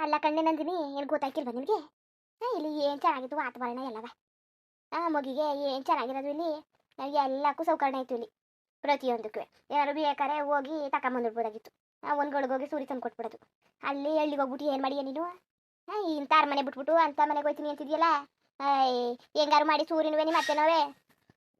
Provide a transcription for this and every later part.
ಅಲ್ಲ ಕಣ್ಣೆ ನಂದಿನಿ, ಏನು ಗೊತ್ತಾಯ್ತಿಲ್ವ ನಿನಗೆ? ಇಲ್ಲಿ ಏನು ಚೆನ್ನಾಗಿತ್ತು ವಾತಾವರಣ ಎಲ್ಲವ? ಮಗಿಗೆ ಏನು ಚೆನ್ನಾಗಿರೋದು ಇಲ್ಲಿ? ನನಗೆ ಎಲ್ಲಕ್ಕೂ ಸೌಕರ್ಯ ಆಯಿತು ಇಲ್ಲಿ. ಪ್ರತಿಯೊಂದಕ್ಕೂ. ಏನಾದ್ರು ಬೇಕಾರೆ ಹೋಗಿ ತಗೊಂಬಂದಿಡ್ಬೋದಾಗಿತ್ತು ಒಂದು ಹೋಗಿ ಸೂರಿ ತಂದು ಕೊಟ್ಬಿಡೋದು. ಅಲ್ಲಿ ಹಳ್ಳಿಗೆ ಹೋಗ್ಬಿಟ್ಟು ಏನು ಮಾಡಿಯ ನೀನು? ಇಂಥ ಮನೆ ಬಿಟ್ಬಿಟ್ಟು ಅಂತ ಮನೆಗೆ ಹೋಯ್ತೀನಿ ಅಂತಿದ್ಯಲ್ಲ? ಹೆಂಗಾರು ಮಾಡಿ ಸೂರಿನುವೆ ನಿಮ್ಮ ಅತ್ತೆನವೇ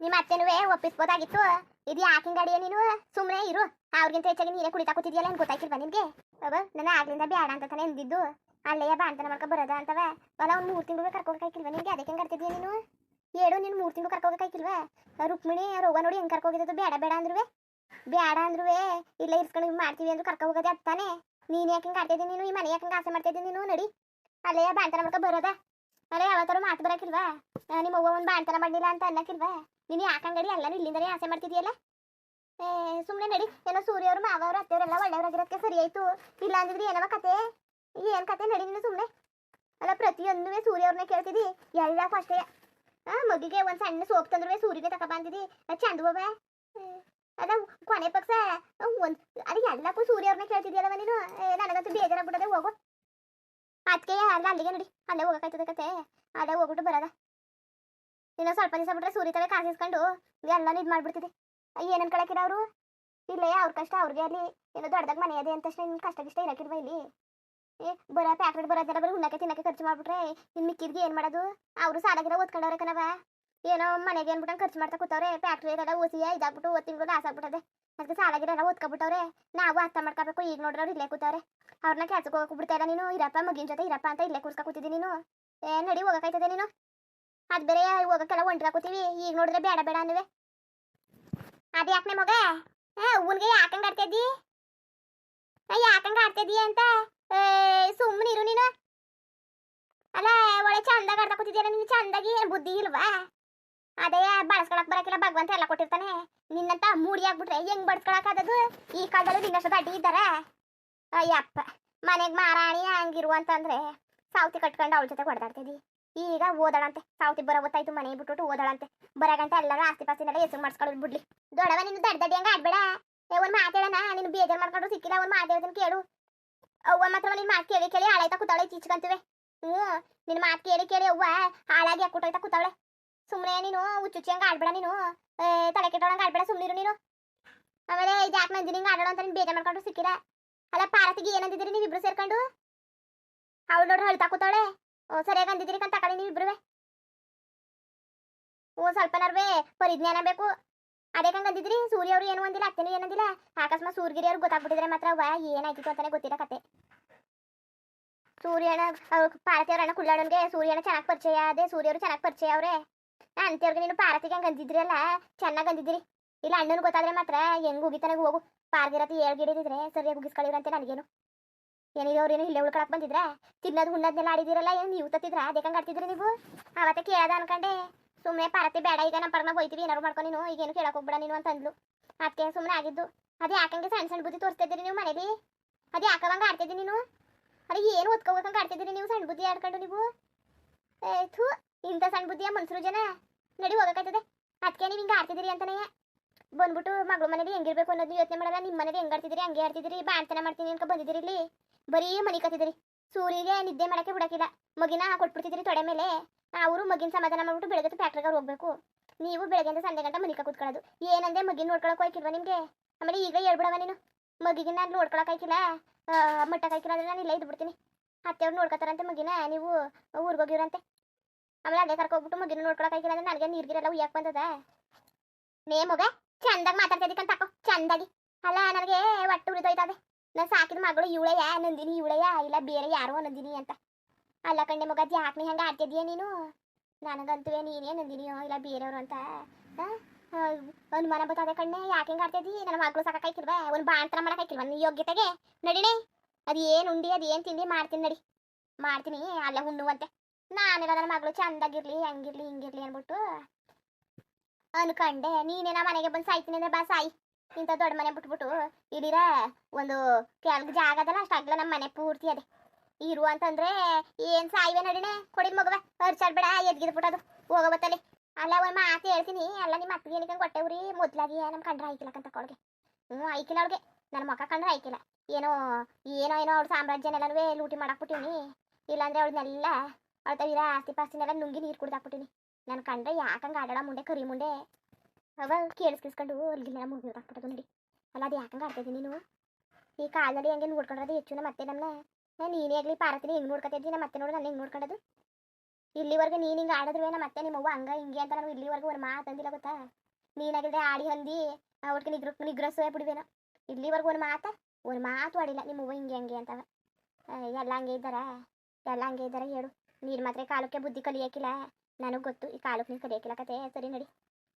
ನಿಮ್ಮ ಅತ್ತೆನುವೆ ಒಪ್ಪಿಸ್ಬೋದಾಗಿತ್ತು? ಇದು ಯಾಕಿಂಗ್ ಗಾಡಿಯ ನೀನು? ಸುಮ್ಮನೆ ಇರು. ಅವ್ರಿಗಿಂತ ಹೆಚ್ಚಾಗಿ ನೀನೇ ಕುಡಿತಾ ಕೂತಿದ್ಯಲ್ಲ ಏನು ಗೊತ್ತಾಯ್ತಿಲ್ವಾ ನಿನಗೆ? ಅವ ನನ್ನ ಆಗ್ಲಿಂದ ಬೇಡ ಅಂತ ತಾನೆ ಎಂದಿದ್ದು ಅಲ್ಲೇ ಬಾಣ್ತನ ಮಾಡ್ಕೊ ಬರೋದ ಅಂತವ. ಅಲ್ಲ, ಅವ್ನು ಮೂರು ತಿಂಗಳು ಕರ್ಕೋ ಕೈಕಿಲ್ವ ನಿಮ್ಗೆ ಅದಕ್ಕೆ ಹೆಂಗೆ ಕರ್ತಿದ್ಯಾ ನೀನು? ಹೇಳು, ನೀನು ಮೂರು ತಿಂಗಳು ಕರ್ಕೋಬೇಕಾಯ್ಕಿಲ್ವಾ ರುಕ್ಮಿಣಿ ರೋಗ ನೋಡಿ ಹೆಂಗೆ ಕರ್ಕೋಗಿದ್ದು ಬೇಡ ಬೇಡ ಅಂದ್ರುವೆ. ಬೇಡ ಅಂದ್ರುವೆ. ಇಲ್ಲ ಇರ್ಸ್ಕೊಂಡು ಹಿಂಗ್ ಮಾಡ್ತೀವಿ ಅಂದ್ರೆ ಕರ್ಕೊ ಹೋಗೋದೇ ಅತ್ತಾನೆ ನೀನು ಯಾಕೆ ಹಿಂಗೆ ಆಡ್ತಿದ್ದಿ ನೀನು? ಈ ಮನೆ ಯಾಕೆ ಆಸೆ ಮಾಡ್ತಿದ್ದಿ ನೀನು? ನಡಿ. ಅಲ್ಲೇ ಬಾಣ್ತನ ಮಾಡ್ಕೊ ಬರೋದ. ಅಲ್ಲ ಯಾವತ್ತಾರು ಮಾತು ಬರಕಿಲ್ವಾ? ನಿಮ್ಮ ಅವ್ವ ಒಂದು ಬಾಣ್ತನ ಮಾಡಿಲ್ಲ ಅಂತ ಅನ್ನಕ್ಕಿಲ್ವಾ ನೀನು ಯಾಕಂಗಡಿ ಎಲ್ಲನೂ ಇಲ್ಲಿಂದಲೇ ಆಸೆ ಮಾಡ್ತಿದ್ಯಲ್ಲ? ಸುಮ್ಮನೆ ನಡಿ. ಏನೋ ಮಾವ ಮಾವವ್ರು, ಅತ್ತೆಯವರೆಲ್ಲ ಒಳ್ಳೆಯವರಾಗಿರೋದಕ್ಕೆ ಸರಿ ಆಯ್ತು ಇಲ್ಲ ಅಂದಿದ್ರೆ ಏನವ ಕತೆ? ಏನ್ ಕತೆ ನಡಿ ನೀನು ಸುಮ್ಮನೆ ಅಲ್ಲ ಪ್ರತಿಯೊಂದು ಸೂರ್ಯವ್ರನ್ನೇ ಕೇಳ್ತಿದ್ದಿ ಎಲ್ಲಕ್ಕೂ ಅಷ್ಟೇ. ಆ ಮಗಿಗೆ ಒಂದ್ ಸಣ್ಣ ಸೋಪ್ ತಂದ್ರೆ ಸೂರ್ಯನೇ ತಕ ಬಂದಿದ್ದಿ ಚಂದ ಬಾಬ ಅದ ಕೊನೆ ಪಕ್ಷ, ಒಂದ್, ಅದು ಎಲ್ಲಕ್ಕೂ ಸೂರ್ಯವ್ರನ್ನ ಕೇಳ್ತಿದ್ಯಲ್ಲವ ನೀನು? ಬೇಜಾರ ಬೇಜಾರಾಗ್ಬಿಡದೆ ಹೋಗು. ಅದಕ್ಕೆ ಅಲ್ಲ, ಅಲ್ಲಿಗೆ ನಡಿ. ಅಲ್ಲೇ ಹೋಗಕ್ಕಾಯ್ತದೆ ಕತೆ. ಅಲ್ಲೇ ಹೋಗ್ಬಿಟ್ಟು ಬರೋದ. ಇನ್ನೊಂದು ಸ್ವಲ್ಪ ದಿವಸ ಬಿಟ್ರೆ ಸೂರ್ಯ ತಲೆ ಕಾಸಿಸ್ಕೊಂಡು ಎಲ್ಲಾನು ಇದು ಮಾಡ್ಬಿಡ್ತಿದೆ ಏನ್ ಕಳಕಿರ ಅವರು? ಇಲ್ಲೇ ಅವ್ರ ಕಷ್ಟ, ಅವ್ರಿಗೆ ಅಲ್ಲಿ ಏನೋ ದೊಡ್ಡದಾಗ ಮನೆ ಅದೇ ಅಂತ ನಿನ್ ಕಷ್ಟ ಗಿಷ್ಟ ಇರಕ್ಕಿಲ್ವಾ ಇಲ್ಲಿ? ಏ, ಬರ ಪ್ಯಾಕ್ರೆಟ್ ಬರೋದೆಲ್ಲ ಬರೀ ಉಣ್ಣಕ್ಕೆ, ತಿನ್ನಕ್ಕೆ ಖರ್ಚು ಮಾಡ್ಬಿಟ್ರೆ ಇನ್ ಮಿಕ್ಕಿದ್ಗೆ ಏನ್ ಮಾಡೋದು? ಅವರು ಸಾಲಾಗಿರ ಓದ್ಕೊಂಡವ್ರೆ ಕಣವ ಏನೋ ಮನೆಗೆ ಏನ್ಬಿಟ್ಟು ಖರ್ಚು ಮಾಡ್ತಾ ಕೂತವ್ರೆ ಫ್ಯಾಕ್ಟ್ರಿ ಓಸಿಯ ಇದಾಗ್ಬಿಟ್ಟು ಓದ್ ತಿಂಗಳು ಲಾಸ್ ಆಗ್ಬಿಟ್ಟದೆ. ಅದಕ್ಕೆ ಸಾಲಾಗಿರ ಎಲ್ಲ ಓದ್ಕೊಬಿಟ್ಟವ್ರೆ, ನಾವು ಅರ್ಥ ಮಾಡ್ಕೋಬೇಕು, ಈಗ ನೋಡ್ರೆ ಅವ್ರು ಇಲ್ಲೇ ಕೂತವ್ರೆ. ಅವ್ರನ್ನ ಕೆಲ್ಸಕ್ಕೆ ಹೋಗಕ್ಕೆ ಬಿಡ್ತಾ ಇಲ್ಲ ನೀನು, ಇರಪ್ಪ ಮಗಿನ ಜೊತೆ ಇರಪ್ಪ ಅಂತ ಇಲ್ಲೇ ಕೂರ್ಸ್ಕೊ ಕೂತಿದ್ದೀನಿ ನೀನು. ಏ, ನಡಿ ಹೋಗಕ್ಕಾಯ್ತದೆ ನೀನು? ಅದ್ ಬೇರೆ ಹೋಗಕ್ಕೆಲ್ಲ ಒಂಟ್ರ ಕೂತೀವಿ, ಈಗ ನೋಡಿದ್ರೆ ಬೇಡ ಬೇಡ ಅನ್ನುವೆ. ಅದ್ ಯಾಕೆ ಮಗ? ಹಾ ಉನ್ಗೆ ಯಾಕಂಗ ಆಡ್ತಿದ್ದಿ? ಯಾಕಂಗ ಆಡ್ತಿದ್ದಿ ಅಂತ? ಸುಮ್ಮನೆ ಇರು ನೀನು. ಅಲ್ಲ, ಒಳ್ಳೆ ಚಂದಾಗ ಆಡ್ತಾ ಕೂತಿದ್ದೀರ ನೀನು ಚಂದಾಗಿ ಬುದ್ಧಿ ಇಲ್ವಾ? ಅದೇ, ಬಳಸ್ಕೊಳಕ್ ಬರಕಿಲ್ಲ, ಭಗವಂತ ಎಲ್ಲ ಕೊಟ್ಟಿರ್ತಾನೆ. ನಿನ್ನಂತ ಮೂಡಿ ಆಗ್ಬಿಟ್ರೆ ಹೆಂಗ್ ಬಡ್ಸ್ಕೊಳಕ್ ಆದದು ಈ ಕಾಲದಲ್ಲಿ ನಿನ್ನಷ್ಟು ಅಡ್ಡಿ ಇದ್ದಾರ? ಅಯ್ಯಪ್ಪ, ಮನೆಗೆ ಮಾರಾಣಿ ಹಂಗಿರು ಅಂತಂದ್ರೆ ಸಾವತಿ ಕಟ್ಕೊಂಡು ಅವಳ ಜೊತೆ ಹೊಡೆದಾಡ್ತಿದ್ದಿ ಈಗ ಓದಾಳಂತೆ. ಸಾವತಿ ಬರ ಗೊತ್ತಾಯ್ತು ಮನೆ ಬಿಟ್ಬಿಟ್ಟು ಓದಾಳಂತೆ. ಬರಗಂಟ ಎಲ್ಲರೂ ಆಸ್ತಿ ಪಾಸ್ತಿನೆಲ್ಲ ಹೆಸರು ಮಾಡ್ಸ್ಕೊಳ್ಳೋದು ಬಿಡ್ಲಿ. ದೊಡವ ನೀನು ದಡ್ಡ ದಡ್ಡಿ ಹಂಗ ಆಡ್ಬೇಡ. ಒಂದ್ ಮಾತೇಳನ ನೀನು ಬೇಜಾರ್ ಮಾಡ್ಕೊಂಡು ಸಿಕ್ಕಿಲ್ಲ, ಒಂದ್ ಮಾತಾಡ್ತೀನಿ ಕೇಳು. ಅವ್ವ ಮಾತ್ರ ನಿನ್ ಮಾತು ಕೇಳಿ ಕೇಳಿ ಹಾಳಾಯ್ತಾ ಕೂತಾಳೆ ಚೀಚ್ಕಂತೀವಿ ಹ್ಞೂ ನಿನ್ನ ಮಾತು ಕೇಳಿ ಕೇಳಿ ಅವ್ವ ಹಾಳಾಗಿ ಹಾಕ್ಬಿಟ್ಟೋಯ್ತಾ ಕೂತಾವಳೆ ಸುಮ್ಮನೆ ನೀನು ಹುಚ್ಚುಚ್ಚಿ ಹಂಗ ಆಡ್ಬೇಡ ನೀನು. ತಲೆ ಕೆಟ್ಟೋಳಂಗ ಆಡ್ಬೇಡ ಸುಮ್ಮನಿರು ನೀನು. ಆಮೇಲೆ ಇದು ಯಾಕೆ ಮಂದಿ ನಿಂಗೆ ಆಡೋಣ ಅಂತ ನೀನು ಬೇಜಾರ್ ಮಾಡ್ಕೊಂಡು ಸಿಕ್ಕಿಲ್ಲ. ಅಲ್ಲ ಪಾರತಿಗೆ ಏನಂದಿದ್ದೀರಿ ನೀವು ಇಬ್ರು ಸೇರ್ಕೊಂಡು? ಅವಳು ನೋಡ್ರಿ ಹೇಳ್ತಾ ಕೂತಾಳೆ. ಸರಿಯಾಗಿ ಅಂದಿದ್ದೀರಿ ಕಂತ ತಗೊಳ್ಳಿ ನೀವು ಇಬ್ರುವೆ. ಓ, ಸ್ವಲ್ಪ ನರ್ವೇ ಪರಿಜ್ಞಾನ ಬೇಕು. ಅದೇ ಕಂಗ್ ಅಂದಿದ್ರಿ ಸೂರ್ಯ ಅವ್ರು ಏನು ಅಂದಿಲ್ಲ, ಅತ್ತೆನೂ ಏನಂದಿಲ್ಲ ಅಕಸ್ಮಾತ್ ಸೂರ್ಗಿರಿ ಅವ್ರು ಗೊತ್ತಾಗ್ಬಿಟ್ಟಿದ್ರೆ ಮಾತ್ರ ವಾ ಏನಾಯ್ತಿತ್ತು ಅಂತಾನೆ ಗೊತ್ತಿಲ್ಲ ಕತೆ. ಸೂರ್ಯನ ಪಾರತಿ ಅವ್ರ ಅಣ್ಣ ಕುಳ್ಳಾಡನ್ಗೆ ಸೂರ್ಯನ ಚೆನ್ನಾಗಿ ಪರಿಚಯ ಅದೇ ಸೂರ್ಯರು ಚೆನ್ನಾಗಿ ಪರಿಚಯ ಅವ್ರೆ. ಅಂತ್ಯವ್ರಿಗೆ ನೀನು ಪಾರತಿಗೆ ಹಂಗೆ ಅಂದಿದ್ರಲ್ಲ ಚೆನ್ನಾಗಿ ಅಂದಿದ್ರಿ ಇಲ್ಲ ಅಣ್ಣನ ಗೊತ್ತಾದ್ರೆ ಮಾತ್ರ ಹೆಂಗ್ ಉಗಿತಾನೆ ಹೋಗು. ಪಾರ್ಗಿರತಿ ಏಳ್ ಗಿಡಿದಿದ್ರೆ ಸರಿಯಾಗಿ ಉಗಿಸ್ಕೊಳ್ಳಿರಂತೆ ನನಗೇನು. ಏನಿದೆ ಅವ್ರೇನು ಇಲ್ಲೇ ಉಳ್ಕೊಳಕ್ ಬಂದಿದ್ರ? ತಿನ್ನೋದು ಹುಣ್ಣದ್ನೆಲ್ಲ ಆಡಿದಿರಲ್ಲ ಏನು ನೀವು ತತ್ತಿದ್ರ? ಅದೇ ಹಂಗೆ ಆಡ್ತಿದ್ರಿ ನೀವು? ಅವತ್ತೆ ಕೇಳದ ಅನ್ಕಂಡೆ. ಸುಮ್ಮನೆ ಪಾರತಿ ಬೇಡ, ಈಗ ನಮ್ಮ ಪರ್ನ ಹೋಯ್ತೀವಿ, ಏನಾರು ಮಾಡ್ಕೊ ನೀನು. ಈಗೇನು ಕೇಳಕ್ ಹೋಗ್ಬೇಡ ನೀನು ಅಂತ ಅಂದ್ಲು ಅದಕ್ಕೆ ಸುಮ್ಮನೆ ಆಗಿದ್ದು. ಅದೇ ಯಾಕಂಗೆ ಸಣ್ಣ ಸಣ್ಣ ಬುದ್ಧಿ ತೋರಿಸ್ತಿದ್ರಿ ನೀವು ಮನೇಲಿ? ಅದೇ ಯಾಕವಂಗ ಆಡ್ತಿದ್ದಿ ನೀನು? ಅದು ಏನು ಓದ್ಕೋಬೇಕಂಗೆ ಆಡ್ತಿದ್ದೀರಿ ನೀವು ಸಣ್ಣ ಬುದ್ಧಿ ಆಡ್ಕೊಂಡು ನೀವು? ಏ, ಥೂ, ಇಂಥ ಸಣ್ಣ ಬುದ್ಧಿಯ ಮನ್ಸರು ಜನ. ನಡಿ ಹೋಗಕ್ಕಾಯ್ತದೆ. ಅದಕ್ಕೆ ನೀವು ಹಿಂಗೆ ಆಡ್ತಿದ್ದೀರಿ ಅಂತಾನೆ. ಬಂದ್ಬಿಟ್ಟು ಮಗಳು ಮನೇಲಿ ಹೆಂಗಿರ್ಬೇಕು ಅನ್ನೋದು ಯೋಚನೆ ಮಾಡಲ್ಲ. ನಿಮ್ಮ ಮನೇಲಿ ಹೆಂಗೆ ಆಡ್ತಿದ್ದೀರಿ, ಹಂಗೆ ಆಡ್ತಿದ್ದೀರಿ ಬಾಣ್ತನ ಮಾಡ್ತೀನಿ ಅನ್ಕೊ ಬಂದಿದ್ದೀರಿ ಇಲ್ಲಿ. ಬರೀ ಮನಿ ಕತ್ತಿದ್ರಿ. ಸೂರಿಗೆ ನಿದ್ದೆ ಮಾಡಕ್ಕೆ ಬಿಡಕ್ಕಿಲ್ಲ. ಮಗಿನ ಕೊಟ್ಬಿಡ್ತಿದ್ರಿ ತೊಡೆ ಮೇಲೆ. ಅವರು ಮಗಿನ ಸಮಾಧಾನ ಮಾಡ್ಬಿಟ್ಟು ಬೆಳಗ್ಗೆ ಫ್ಯಾಕ್ಟ್ರಿಗೆ ಹೋಗ್ಬೇಕು. ನೀವು ಬೆಳಗ್ಗೆಯಿಂದ ಸಂಜೆ ಗಂಟೆ ಮನಿಕ ಕೂತ್ಕೊಳ್ಳೋದು ಏನಂದೆ ಮಗಿನ ನೋಡ್ಕೊಳಕ್ ಹೋಯ್ಕಿಲ್ವಾ ನಿಮಗೆ? ಆಮೇಲೆ ಈಗ ಹೇಳ್ಬಿಡವ ನೀನು. ಮಗಿಗೆ ನಾನು ನೋಡ್ಕೊಳಕ್ ಹಾಕಿಲ್ಲ ಮಟ್ಟಕ್ಕೆ ಆಯ್ಕಿಲ್ಲ ಅಂದ್ರೆ ನಾನು ಇಲ್ಲೇ ಇದ್ಬಿಡ್ತೀನಿ ಅತ್ತೆಯವ್ರು ನೋಡ್ಕೊತಾರಂತೆ ಮಗಿನ, ನೀವು ಊರಿಗೆ ಹೋಗಿರಂತೆ ಆಮೇಲೆ ಅಲ್ಲೇ ಕರ್ಕೊಗ್ಬಿಟ್ಟು ಮಗಿನ ನೋಡ್ಕೊಳಕ್ ಆಯ್ಕಿಲ್ಲ ಅಂದ್ರೆ ನನಗೆ ನೀರ್ಗಿರೆಲ್ಲ ಉಯ್ಯಾಕ್ ಬಂದದ. ನೇ ಮಗ, ಚಂದಾಗಿ ಮಾತಾಡ್ತಿದ್ದಕ್ಕಂತ ತಕೋ ಚಂದಾಗಿ. ಅಲ್ಲ, ನನಗೆ ಒಟ್ಟು ಉರಿದೋಯ್ತದೆ. ನಾನು ಸಾಕಿದ ಮಗಳು ಇವಳೆಯ ನಂದಿನಿ ಇವಳೆಯ ಇಲ್ಲ ಬೇರೆ ಯಾರೋ ನಂದಿನಿ ಅಂತ. ಅಲ್ಲ ಕಣ್ಣೆ ಮಗ ಯಾಕೆ ನೀ ಹಂಗೆ ನೀನು? ನನಗಂತೂ ನೀನೇ ನಂದಿನಿಯೋ ಇಲ್ಲ ಬೇರೆಯವರು ಅಂತ. ಅನುಮಾನ ಬರ್ತದೆ ಕಣ್ಣೆ, ಯಾಕೆ ಹಿಂಗೆ ಆಡ್ತಿದ್ದಿ? ನನ್ನ ಮಗಳು ಸಾಕಾಯ್ಕಿಲ್ವಾ ಒಂದು ಬಾಣ್ತನ ಮಾಡಕ್ಕಾಯ್ಕಿಲ್ವಾ ನೀ ಯೋಗ್ಯತೆಗೆ? ನಡಿಣೆ, ಅದು ಏನು ಉಂಡಿ, ಅದು ಏನು ತಿಂಡಿ ಮಾಡ್ತೀನಿ ನಡಿ. ಮಾಡ್ತೀನಿ, ಅಲ್ಲೇ ಹುಣ್ಣುವಂತೆ ನಾನೆಲ್ಲ ನನ್ನ ಮಗಳು ಚಂದಾಗಿರ್ಲಿ, ಹಂಗಿರ್ಲಿ, ಹಿಂಗಿರ್ಲಿ ಅಂದ್ಬಿಟ್ಟು ಅನ್ಕಂಡೆ. ನೀನೇನ ಮನೆಗೆ ಬಂದು ಸಾಯ್ತೀನಿ ಅಂದ್ರೆ ಬಾ ಸಾಯಿ. ಇಂಥ ದೊಡ್ಡ ಮನೆ ಬಿಟ್ಬಿಟ್ಟು ಇಲ್ಲಿರ ಒಂದು ಕೆಳಗೆ ಜಾಗ ಅದಲ್ಲ ಅಷ್ಟಾಗ್ಲ ನಮ್ಮ ಮನೆ ಪೂರ್ತಿ ಅದೇ. ಇರು ಅಂತಂದ್ರೆ ಏನ್ ಸಾಯಿವೆ ನಡಿನೆ? ಕೊಡಿ ಮಗುವೆ ಹರ್ಚಾಡ್ಬೇಡ ಎದ್ಗಿದ್ ಬಿಟ್ಟದು ಹೋಗಬತ್ತಲ್ಲಿ ಅಲ್ಲ, ಒಂದ್ ಮಾತು ಹೇಳ್ತೀನಿ. ಅಲ್ಲ ನಿಮ್ಮ ಅತ್ತಿಗೆ ಏನಕ್ಕೆ ಕೊಟ್ಟೆ ಉರಿ? ಮೊದ್ಲಾಗಿ ನಮ್ಮ ಕಂಡ್ರೆ ಐಕಿಲ್ಲ ಅಂತ ಕೊಳಗೆ ಹ್ಞೂ ಆಯ್ಕಿಲ್ಲ ಅವ್ಳಿಗೆ. ನನ್ನ ಮಕ್ಕ ಕಂಡ್ರೆ ಐಕಿಲ್ಲ ಏನೋ ಏನೋ ಏನೋ ಅವ್ಳ ಸಾಮ್ರಾಜ್ಯನೆಲ್ಲನೂ ಲೂಟಿ ಮಾಡಾಕ್ಬಿಟ್ಟಿವ್ನಿ ಇಲ್ಲಾಂದ್ರೆ ಅವಳನ್ನೆಲ್ಲ ಅವಳ ಆಸ್ತಿ ಪಾಸ್ತಿನೆಲ್ಲ ನುಂಗಿ ನೀರು ಕುಡ್ದಾಕ್ಬಿಟ್ಟಿನಿ ನನ್ನ ಕಂಡ್ರೆ ಯಾಕಂಗೆ ಆಡಾಡ ಮುಂಡೆ, ಕರಿ ಮುಂಡೆ? ಅವ ಕೇಳಿಸ್ಕಿಸ್ಕೊಂಡು ಅಲ್ಲಿಗೆಲ್ಲ ಮುಗಿದು ಹಾಕ್ಬಿಟ್ಟದು ನೋಡಿ. ಅಲ್ಲ, ಅದು ಯಾಕಂಗೆ ಆಡ್ತಿದ್ದೀನಿ ನೀನು? ಈ ಕಾಲದಲ್ಲಿ ಹೆಂಗೆ ನೋಡ್ಕೊಂಡ್ರದು ಹೆಚ್ಚು ಮತ್ತೆ ನಮ್ಮನ್ನ ನೀನೇ ಆಗಲಿ ಪಾರತಿನಿ ಹೆಂಗೆ ನೋಡ್ಕೊತಿದ್ದೀನಿ ಮತ್ತೆ ನೋಡು ನಾನು ಹೆಂಗೆ ನೋಡ್ಕೊಂಡದು? ಇಲ್ಲಿವರೆಗೂ ನೀನು ಹಿಂಗೆ ಆಡಿದ್ರುವೆ ನಮ್ಮ ಮತ್ತೆ ನಿಮ್ಮವ್ವ ಹಂಗ ಹಿಂಗೆ ಅಂತ ನಾನು ಇಲ್ಲಿವರೆಗೂ ಒಂದು ಮಾತು ಅಂದಿಲ್ಲ ಗೊತ್ತಾ? ನೀನಾಗಿದ್ರೆ ಆಡಿ ಹಂದಿ ಅವ್ರಿಗೆ ನಿಗ್ರ ನಿಗ್ರಸೇ ಬಿಡ್ಬೇನ ಇಲ್ಲಿವರೆಗೂ ಒಂದು ಮಾತ? ಒಂದು ಮಾತು ಆಡಿಲ್ಲ, ನಿಮ್ಮವ್ವ ಹಿಂಗೆ ಹಂಗೆ ಅಂತವ. ಎಲ್ಲ ಹಂಗೆ ಇದ್ದಾರ? ಎಲ್ಲ ಹಂಗೆ ಇದ್ದಾರ ಹೇಳು. ನೀನು ಮಾತ್ರ ಕಾಲಕ್ಕೆ ಬುದ್ಧಿ ಕಲಿಯಾಕಿಲ್ಲ. ನನಗೆ ಗೊತ್ತು ಈ ಕಾಲಕ್ಕೆ ನೀನು ಕಲಿಯೋಕಿಲ್ಲ ಕತೆ. ಸರಿ ನಡಿ.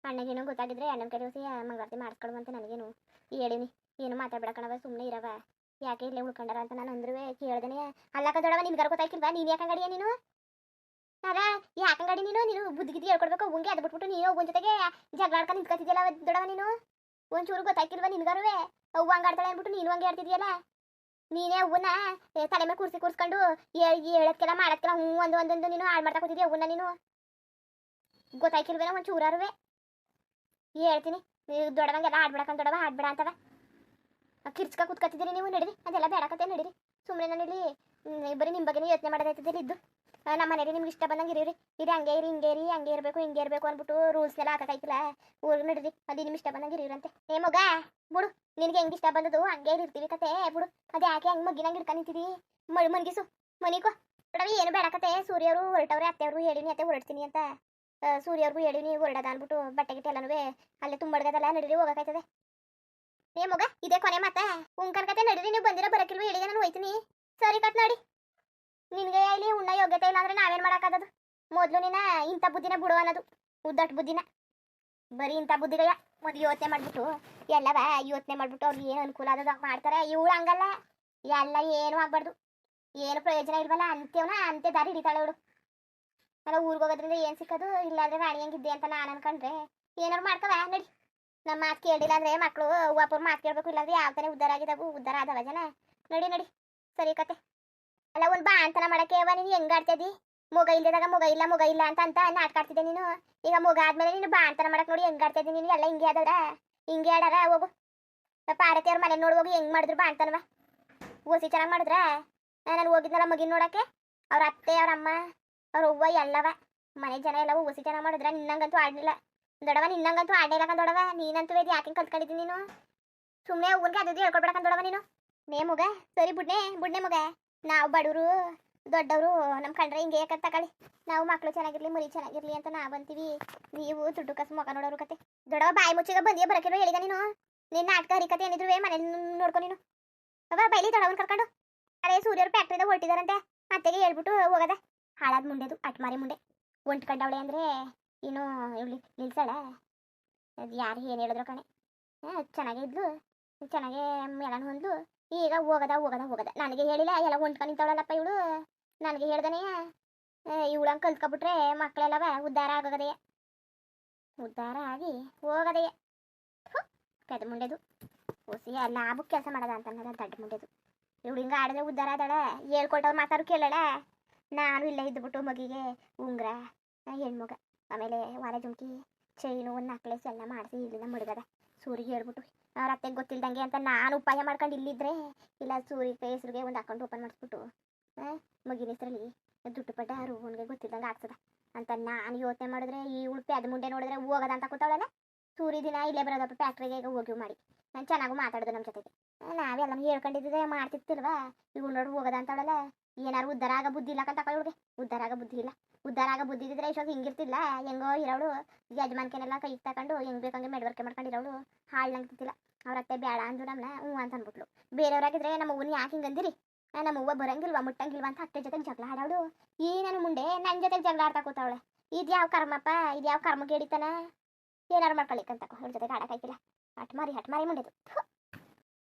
ಅಣ್ಣಗೇನೋ ಗೊತ್ತಾಗಿದ್ರೆ ಅಣ್ಣನ ಕಡೆ ಹೋಗಿ ಮಂಗಳಾರತಿ ಮಾಡಿಸ್ಕೊಳುವಂತೆ ನನಗೇನು ಹೇಳಿನಿ. ಏನು ಮಾತಾಡ್ಬೇಡ ಕಣವ ಸುಮ್ಮನೆ ಇರವ ಯಾಕೆ ಇಲ್ಲೇ ಉಳ್ಕೊಂಡಾರ ಅಂತ ನಾನು ಅಂದ್ರೂ ಕೇಳ್ದೇನೆ. ಅಲ್ಲಕ ದೊಡವ ನಿನ್ಗಾರ ಗೊತ್ತಾಯ್ಕಿಲ್ವಾ? ನೀನು ಯಾಕೆ ಅಂಗಡಿಯ ನೀನು? ಅರ ಯಾಕೆ ಅಂಗಡಿ ನೀನು? ನೀನು ಬುದ್ಧಿ ಗಿದ್ದಿ ಹೇಳ್ಕೊಡ್ಬೇಕು ಹಂಗೆ ಅದು ಬಿಟ್ಬಿಟ್ಟು ನೀನು ಒಬ್ಬನ ಜೊತೆಗೆ ಜಗಳಾಡ್ಕೊಂಡು ನಿಂತ್ಕೊತಿದ್ಯಲ್ಲ ದೊಡವ ನೀನು? ಒಂಚೂರು ಗೊತ್ತಾಯ್ತಿಲ್ವಾ ನಿನ್ಗಾರುವೆ? ಅವ್ವ ಹಂಗಾಡ್ತಾಳೆ ಅಂದ್ಬಿಟ್ಟು ನೀನು ಹಂಗೆ ಆಡ್ತಿದ್ಯಲ್ಲ? ನೀನೇ ಅವ್ವನ್ನ ಏ, ತಲೆ ಮೇಲೆ ಕೂರ್ಸಿ ಕೂರ್ಸ್ಕೊಂಡು ಹೇಳಕ್ಕೆಲ್ಲ ಮಾಡಕ್ಕೆಲ್ಲ ಹ್ಞೂ ಒಂದು ಒಂದೊಂದು ನೀನು ಹಾಳು ಮಾಡ್ತಾ ಕೂತಿದ್ಯ ಅವ್ವನ್ನ ನೀನು? ಗೊತ್ತಾಯ್ಕಿಲ್ವೇನೋ ಒಂದು ಚೂರಾರುವೆ ಹೇಳ್ತೀನಿ ನೀವು ದೊಡ್ಡವಂಗೆಲ್ಲ ಆಡ್ಬಿಡಕಂತ ದೊಡ್ಡವ, ಆಡ್ಬೇಡ ಅಂತವ. ಕಿರ್ಚ್ಕ ಕುತ್ಕತ್ತಿದ್ದೀರಿ ನೀವು ನಡೀರಿ, ಅದೆಲ್ಲ ಬೇಡಕತ್ತೆ ನಡೀರಿ. ಸುಮ್ಮನೆ ನಾನು ಇಲ್ಲಿ ಇಬ್ಬರಿ ಬರೀ ನಿಮ್ಮ ಬಗ್ಗೆ ಯೋಚನೆ ಮಾಡೋದೈತಿದ್ದೀರಿ ಇದ್ದು. ನಮ್ಮ ಮನೇಲಿ ನಿಮ್ಗೆ ಇಷ್ಟ ಬಂದಂಗೆ ಇರೀರಿ ಇದು ಹಂಗೆ ಇರಿ, ಹಿಂಗೆ ಇರಿ, ಹಂಗೆ ಇರಬೇಕು, ಹಿಂಗೆ ಇರಬೇಕು ಅಂದ್ಬಿಟ್ಟು ರೂಲ್ಸ್ನೆಲ್ಲ ಹಾಕಕ್ಕಾಯ್ತಿಲ್ಲ. ಊರು ನಡೀರಿ ಅದು ನಿಮ್ಮ ಇಷ್ಟ ಬಂದಂಗೆ ಇರೀರಂತೆ ಏ, ಮಗ, ಬಿಡು, ನಿನಗೆ ಹೆಂಗೆ ಇಷ್ಟ ಬಂದದು ಹಂಗೆ ಇರ್ತೀವಿ ಕತೆ, ಬಿಡು. ಅದು ಯಾಕೆ ಹಂಗೆ ಮಗ್ಗಿನಂಗೆ ಇಟ್ಕೊಂಡು ಮಳು ಮನ್ಗಿಸು, ಮನಿಕೋ. ಬಿಡವಿ ಏನು ಬೇಡಕತೆ ಸೂರ್ಯವರು ಹೊರಟವ್ರೆ, ಅತ್ತೆಯವರು ಹೇಳಿನಿ, ಅತ್ತೆ ಹೊರಡ್ತೀನಿ ಅಂತ. ಸೂರ್ಯವ್ರಿಗೂ ಹೇಳಿನಿ ಹೊರಡದ ಅಂದ್ಬಿಟ್ಟು ಬಟ್ಟೆ ಗಿಟ್ಟೆ ಎಲ್ಲನೂ ಅಲ್ಲೇ ತುಂಬಡ್ಗದಲ್ಲ ನಡೀರಿ ಹೋಗಕ್ಕಾಯ್ತದೆ ಏ ಮಗ, ಇದೇ ಕೊನೆ ಮಾತಾ? ಉಂಕನ್ ಕತೆ ನಡೀರಿ, ನೀವು ಬಂದಿರೋ ಬರಕಿಲ್ವ ಹೇಳಿಗೆ ನಾನು ಹೋಯ್ತೀನಿ. ಸರಿ, ಕಟ್ ನೋಡಿ. ನಿನಗೆ ಇಲ್ಲಿ ಉಣ್ಣ ಯೋಗ್ಯತೆ ಇಲ್ಲ ಅಂದ್ರೆ ನಾವೇನ್ ಮಾಡಕ್ಕಾಗದು? ಮೊದ್ಲು ನೀನ ಇಂಥ ಬುದ್ಧಿನ ಬಿಡು ಅನ್ನೋದು, ಉದ್ದಟ್ ಬುದ್ಧಿನ. ಬರೀ ಇಂಥ ಬುದ್ಧಿಗಯ್ಯ, ಮೊದ್ಲು ಯೋಚನೆ ಮಾಡ್ಬಿಟ್ಟು ಎಲ್ಲವ ಯೋಚನೆ ಮಾಡ್ಬಿಟ್ಟು ಅವ್ರಿಗೆ ಏನು ಅನುಕೂಲ ಆದದ ಮಾಡ್ತಾರೆ. ಇವಳು ಹಂಗಲ್ಲ, ಎಲ್ಲ ಏನು ಆಗ್ಬಾರ್ದು. ಏನು ಪ್ರಯೋಜನ ಇಲ್ವಲ್ಲ ಅಂತೇವನ ಅಂತೆ ದಾರಿ ಹಿಡಿತಾಳೆ ಅವಳು. ಅಲ್ಲ, ಊರಿಗೆ ಹೋಗೋದ್ರಿಂದ ಏನು ಸಿಕ್ಕದು? ಇಲ್ಲಾಂದ್ರೆ ರಾಣಿ ಹಂಗಿದ್ದೆ ಅಂತ ನಾನು ಅನ್ಕೊಂಡ್ರೆ. ಏನಾರು ಮಾಡ್ಕವ, ನಡಿ. ನಮ್ಮ ಮಾತು ಕೇಳಿಲ್ಲ ಅಂದ್ರೆ ಮಕ್ಕಳು ಒಬ್ಬರು ಮಾತು ಕೇಳಬೇಕು, ಇಲ್ಲಾಂದ್ರೆ ಯಾವ ತಾನೇ ಉದ್ದಾರ ಆಗಿದಾವು, ಉದ್ದಾರ ಆದವ ಜನ. ನಡಿ ನಡಿ. ಸರಿ ಕತೆ. ಅಲ್ಲ, ಒಂದು ಬಾ ಅಂತನ ಮಾಡಕ್ಕೆ ಅವ ನೀನು ಹೆಂಗ್ ಆಡ್ತಿದ್ದಿ? ಮೊಗ ಇಲ್ಲದಾಗ ಮೊಗ ಇಲ್ಲ ಮೊಗ ಇಲ್ಲ ಅಂತ ಅಂತ ನಾಟಕ ಆಡ್ತಿದ್ದೆ ನೀನು. ಈಗ ಮೊಗ ಆದ್ಮೇಲೆ ನೀನು ಬಾ ಅಂತನ ಮಾಡಕ್ ನೋಡಿ ಹೆಂಗ್ ಆಡ್ತಿದ್ದೆ ನೀನು, ಎಲ್ಲ ಹಿಂಗೆ ಆದವ್ರ ಹಿಂಗೆ ಆಡಾರ, ಹೋಗು. ಪಾರತಿ ಅವ್ರ ಮನೆ ನೋಡಿ ಹೋಗಿ ಹೆಂಗ್ ಮಾಡಿದ್ರು ಬಾ ಅಂತನವ ಓಸಿ ಚೆನ್ನಾಗಿ ಮಾಡಿದ್ರ? ನಾನು ಹೋಗಿದ್ನಲ್ಲ ಮಗಿನ ನೋಡಕ್ಕೆ? ಅವ್ರ ಅತ್ತೆ, ಅವ್ರ ಅಮ್ಮ? ಅವ್ರ ಅವ್ವ ಎಲ್ಲವ? ಮನೆ ಜನ ಎಲ್ಲವೂ ಓಸಿ ಜನ ಮಾಡಿದ್ರ ನಿನ್ನಂಗಂತೂ ಆಡ್ಲಿಲ್ಲ. ದೊಡವ ನಿನ್ನಂಗಂತೂ ಆಡಲಿಲ್ಲ ಇಲ್ಲ ದೊಡವ. ನೀನಂತೂ ಇದು ಯಾಕೆ ಕಲ್ತ್ಕೊಂಡಿದ್ದಿ ನೀನು? ಸುಮ್ಮನೆ ಊರಿಗೆ ಅದು ಹೇಳ್ಕೊಡ್ಬೇಕಂತ ದೊಡವ ನೀನು? ನೇ ಮಗ, ಸರಿ ಬುಡ್ನೆ ಬುಡ್ನೆ ಮಗ. ನಾವು ಬಡವರು, ದೊಡ್ಡವರು ನಮ್ಮ ಕಂಡ್ರೆ ಹಿಂಗೆ ಯಾಕಂತ ತಗೊಳ್ಳಿ ನಾವು ಮಕ್ಕಳು ಚೆನ್ನಾಗಿರ್ಲಿ ಮರಿ ಚೆನ್ನಾಗಿರ್ಲಿ ಅಂತ ನಾ ಬಂತೀವಿ ನೀವು ದುಡ್ಡು ಕಸ ಮುಖ ನೋಡೋರು ಕತೆ. ದೊಡವ ಬಾಯಿ ಮುಚ್ಚಿಗ ಬಂದಿಯ ಬರಕಿರೋ ಹೇಳಿದ ನೀನು? ನಿನ್ನ ನಾಟಕ ಹರಿಕತೆ ಏನಿದ್ರು ಮನೆ ನೋಡ್ಕೊ ನೀನು? ಅವ ಬೈಲಿ ದೊಡವನ್ ಕರ್ಕೊಂಡು? ಅರೆ ಸೂರ್ಯರು ಫ್ಯಾಕ್ಟ್ರಿದ ಹೊರಟಿದಾರಂತೆ. ಅತ್ತೆಗೆ ಹೇಳ್ಬಿಟ್ಟು ಹೋಗದ. ಹಾಳಾದ ಮುಂಡೆದು, ಅಟ್ಮಾರಿ ಮುಂಡೆ. ಒಂಟ್ಕೊಂಡವಳೆ ಅಂದ್ರೆ ಇನ್ನು ಇವಳು ನಿಲ್ಸಾಳ. ಅದು ಯಾರು ಏನು ಹೇಳಿದ್ರು ಕಣೆ. ಚೆನ್ನಾಗೇ ಇದ್ಲು. ಚೆನ್ನಾಗೇ ಮೇಳನ ಹೊಂದ್ಲು. ಈಗ ಹೋಗದ ಹೋಗದ ಹೋಗದ. ನನಗೆ ಹೇಳಿಲ್ಲ, ಎಲ್ಲ ಹೊಂಟ್ಕೊಂಡು ನಿಂತವಳಲ್ಲಪ್ಪ ಇವಳು. ನನಗೆ ಹೇಳ್ದನೇ ಇವಳಂಗೆ ಕಲ್ತ್ಕೊಬಿಟ್ರೆ ಮಕ್ಕಳೆಲ್ಲವ ಉದ್ಧಾರ ಆಗೋಗದೆಯ ಉದ್ಧಾರ ಆಗಿ ಹೋಗದೆಯ. ಪೆದ ಮುಂಡೆದು. ಹೊಸಿ ಲಾಭಕ್ಕೆ ಕೆಲಸ ಮಾಡದ ಅಂತ ದಡ್ಡ ಮುಂಡೆದು. ಇವಳು ಹಿಂಗೆ ಆಡಿದ್ರೆ ಉದ್ಧಾರ ಆದಳ. ಹೇಳ್ಕೊಟ್ಟವ್ರು ಮಾತಾರು ಕೇಳಳ. ನಾನು ಇಲ್ಲೇ ಇದ್ದುಬಿಟ್ಟು ಮಗಿಗೆ ಉಂಗ್ರ ಹೆಣ್ಮಗ, ಆಮೇಲೆ ವಾರ ಜುಮ್ಕಿ ಚೈನು ಒಂದು ನಕ್ಲೆಸ್ ಎಲ್ಲ ಮಾಡಿಸಿ ಇಲ್ಲಿನ ಮಡ್ಗದ. ಸೂರಿಗೆ ಹೇಳ್ಬಿಟ್ಟು ಅವ್ರ ಅತ್ತೆಗೆ ಗೊತ್ತಿಲ್ದಂಗೆ ಅಂತ ನಾನು ಉಪಾಯ ಮಾಡ್ಕೊಂಡು ಇಲ್ಲಿದ್ರೆ, ಇಲ್ಲ ಸೂರಿ ಹೆಸ್ರಿಗೆ ಒಂದು ಅಕೌಂಟ್ ಓಪನ್ ಮಾಡಿಸ್ಬಿಟ್ಟು ಮಗಿನ ಹೆಸ್ರಲ್ಲಿ ದುಡ್ಡು ಪಡ್ಡ ರೂವನ್ಗೆ ಗೊತ್ತಿಲ್ದಂಗೆ ಆಗ್ತದ. ಅಂತ ನಾನು ಯೋಚನೆ ಮಾಡಿದ್ರೆ ಈ ಉಳ್ಪೆ ಅದು ಮುಂದೆ ನೋಡಿದ್ರೆ ಹೋಗದ ಅಂತ ಕೂತಾವಳಲ್ಲ, ಸೂರಿ ದಿನ ಇಲ್ಲೇ ಬರೋದಪ್ಪ ಫ್ಯಾಕ್ಟ್ರಿಗೆ ಈಗ ಹೋಗಿ ಮಾಡಿ. ನಾನು ಚೆನ್ನಾಗೂ ಮಾತಾಡೋದು ನಮ್ಮ ಜೊತೆಗೆ. ನಾವೆಲ್ಲ ಹೇಳ್ಕೊಂಡಿದ್ದೆ ಮಾಡ್ತಿರ್ತಿಲ್ವಾ ಇವು ನೋಡಿ ಹೋಗದ ಅಂತವಳಲ್ಲ. ಏನಾರು ಉದ್ಧಾರ ಆಗ ಬುದ್ಧಿ ಇಲ್ಲ ಕಂತ ಇವ್ಳಿಗೆ ಉದ್ಧಾರ ಆಗ ಬುದ್ಧಿ ಇಲ್ಲ. ಉದ್ಧಾರ ಆಗ ಬುದ್ಧಿ ಇದ್ದಿದ್ರೆ ಇಷ್ಟೊಂದು ಹಿಂಗಿರ್ತಿಲ್ಲ ಹೆಂಗೋ ಇರೋಳು. ಯಜಮಾನ್ಕೆನೆಲ್ಲ ಕೈ ತಕೊಂಡು ಹೆಂಗ್ ಬೇಕಂಗೆ ಮೆಡ್ವರ್ಕೆ ಮಾಡ್ಕೊಂಡಿರೋಳು. ಹಾಳ್ನಂಗ್ತಿಲ್ಲ ಅವ್ರ ಅತ್ತೆ ಬೇಡ ಅಂದ್ರು ನಮ್ಮನ್ನ ಹ್ಞೂ ಅಂತ ಅಂದ್ಬಿಟ್ಲು. ಬೇರೆಯವ್ರಾಗಿದ್ರೆ ನಮ್ಮ ಅವ್ವನ ಯಾಕೆ ಹಿಂಗಂದಿರಿ ನಮ್ಮ ಅವ್ವ ಬರಂಗಿಲ್ವಾ, ಮುಟ್ಟಂಗಿಲ್ವಾ ಅಂತ ಅತ್ತೆ ಜೊತೆಗೆ ಜಗಳ ಹಾಡವಳು ಈ ನನ್ನ ಮುಂಡೆ ನನ್ನ ಜೊತೆಗೆ ಜಗಳ ಆಡ್ತಾ ಕೂತಾವಳೆ. ಇದು ಯಾವ ಕರ್ಮಪ್ಪ? ಇದು ಯಾವ ಕರ್ಮ ಕೇಳಿತನ ಏನಾರು ಮಾಡ್ಕೊಳಿಕ್ಕಂತ ಅವ್ರ ಜೊತೆಗೆ ಆಡಕ್ಕಾಯ್ತಿಲ್ಲ. ಹಟ್ ಮಾರಿ ಮುಂಡೆದು ಥು.